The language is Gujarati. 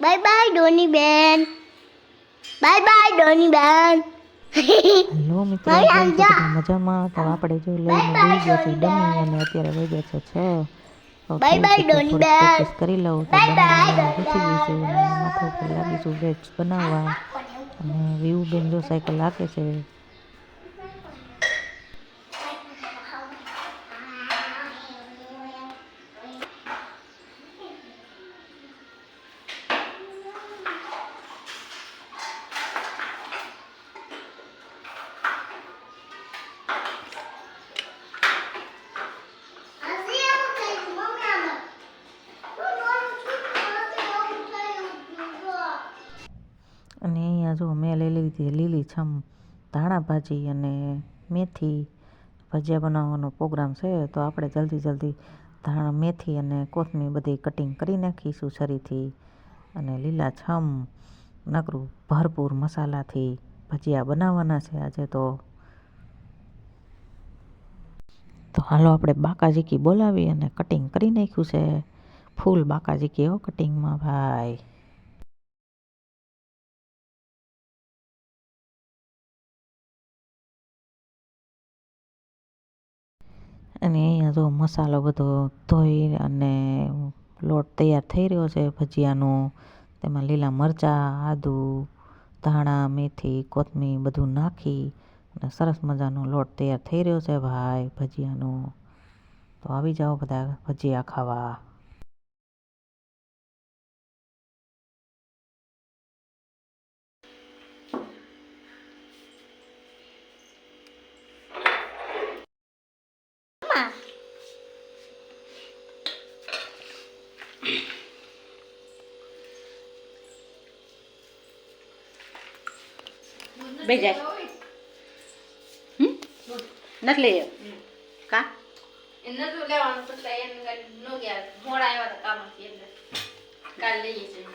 બાય બાય ડોની બેન બાય બાય ડોની બેન હેલો મિત્રો. મજામાં? તો આપણે જો લઈને બેસી ગયા છે ડમી અને અત્યારે ગયો છે. છ બાય bye, ડોની બેન. કરી લઉં તો Bye bye, બનાવવામાં ઘૂસી ગઈ છે અને માથા ઉપર લાગીશું વેજ બનાવવા. અને વ્યૂ બેન જો સાયકલ રાખે છે અને અહીંયા જો મેં લઈ લીધી લીલી છમ, ધાણા ભાજી અને મેથી ભજીયા બનાવવાનો પ્રોગ્રામ છે, તો આપણે જલ્દી જલ્દી ધાણા, મેથી અને કોથમીર બધી કટિંગ કરી નાખીશું છરીથી. અને લીલા છમ, નકરું ભરપૂર મસાલાથી ભજીયા બનાવવાના છે આજે તો. તો હાલો આપણે બાકાજીકી બોલાવી અને કટિંગ કરી નાખ્યું છે. ફૂલ બાકાજીકી હો કટિંગમાં ભાઈ. અને અહીંયા જો મસાલો બધો ધોઈ અને લોટ તૈયાર થઈ રહ્યો છે, ભજીયાનો. તેમાં લીલા મરચાં, આદુ, ધાણા, મેથી, કોથમીર બધું નાખી અને સરસ મજાનો લોટ તૈયાર થઈ રહ્યો છે, ભાઈ, ભજીયાનો. તો આવી જાઓ બધા ભજીયા ખાવા. બે જાય. હમ? નથી લઈ કા? નતું લેવાનું પછી મોડા આવ્યા હતા કામ કાલ લઈએ છીએ